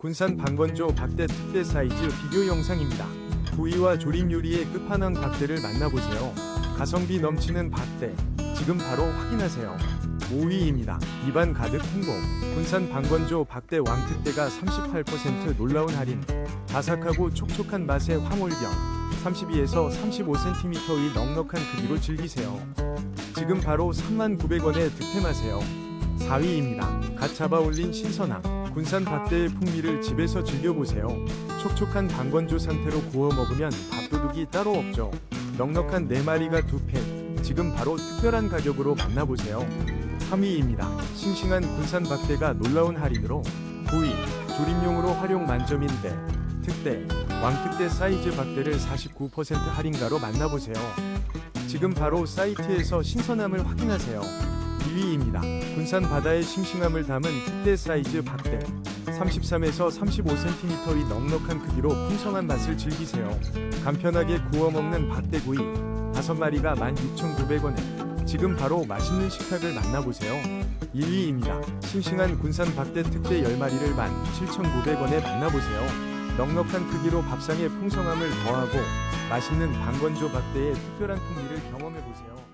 군산 방건조 박대 특대 사이즈 비교 영상입니다. 부위와 조림 요리의 끝판왕 박대를 만나보세요. 가성비 넘치는 박대, 지금 바로 확인하세요. 5위입니다. 입안 가득 홍보. 군산 방건조 박대 왕특대가 38% 놀라운 할인. 바삭하고 촉촉한 맛의 황홀경. 32에서 35cm의 넉넉한 크기로 즐기세요. 지금 바로 39,900원에 득템하세요. 4위입니다. 갓 잡아 올린 신선함. 군산 박대의 풍미를 집에서 즐겨보세요. 촉촉한 방건조 상태로 구워 먹으면 밥도둑이 따로 없죠. 넉넉한 4마리가 2팩. 지금 바로 특별한 가격으로 만나보세요. 3위입니다. 싱싱한 군산 박대가 놀라운 할인으로 9위. 조림용으로 활용 만점인데 특대, 왕특대 사이즈 박대를 49% 할인가로 만나보세요. 지금 바로 사이트에서 신선함을 확인하세요. 2위입니다. 군산 바다의 싱싱함을 담은 특대 사이즈 박대. 33에서 35cm의 넉넉한 크기로 풍성한 맛을 즐기세요. 간편하게 구워 먹는 박대구이 5마리가 16,900원에 지금 바로 맛있는 식탁을 만나보세요. 1위입니다. 싱싱한 군산 박대 특대 10마리를 17,900원에 만나보세요. 넉넉한 크기로 밥상의 풍성함을 더하고 맛있는 방건조 박대의 특별한 풍미를 경험해보세요.